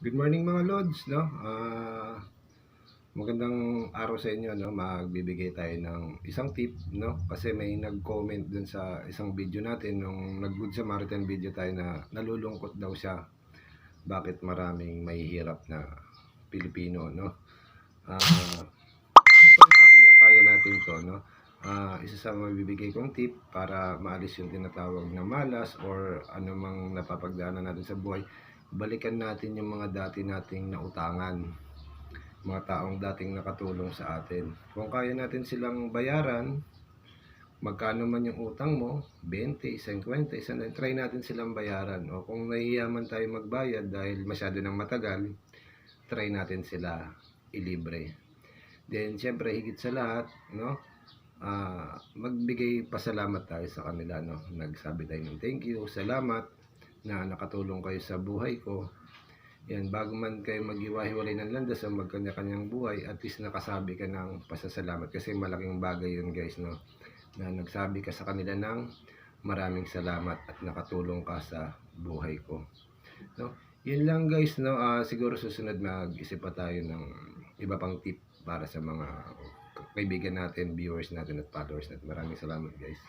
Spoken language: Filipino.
Good morning mga Lods, no? Ah, magandang araw sa inyo, no? Magbibigay tayo ng isang tip, no? Kasi may nag-comment dun sa isang video natin nung nag-Good Samaritan video tayo na nalulungkot daw siya. Bakit maraming mahihirap na Pilipino, no? Ah, ito sabi niya, kaya natin to, no? Ah, isa sa mabibigay kong tip para maalis yung tinatawag na malas or anumang napapagdaanan natin sa buhay balikan natin yung mga dati nating nautangan. Mga taong dating nakatulong sa atin. Kung kaya natin silang bayaran, magkano man yung utang mo, 20, 50, 100, try natin silang bayaran. O kung nahiyaman tayo magbayad dahil masyado nang matagal, try natin sila ilibre. Then, syempre, higit sa lahat, no? ah magbigay pasalamat tayo sa kanila, no? Nagsabi tayo ng thank you, salamat, na nakatulong kayo sa buhay ko. Yan, bago man kayo maghiwa-hiwalay ng landas o magkanya-kanyang buhay, at least nakasabi ka ng pasasalamat. Kasi malaking bagay yun guys, no? Na nagsabi ka sa kanila ng maraming salamat at nakatulong ka sa buhay ko. No? Yun lang guys, no? Ah, siguro susunod mag-isip tayo ng iba pang tip para sa mga kaibigan natin, viewers natin at followers natin. Maraming salamat guys.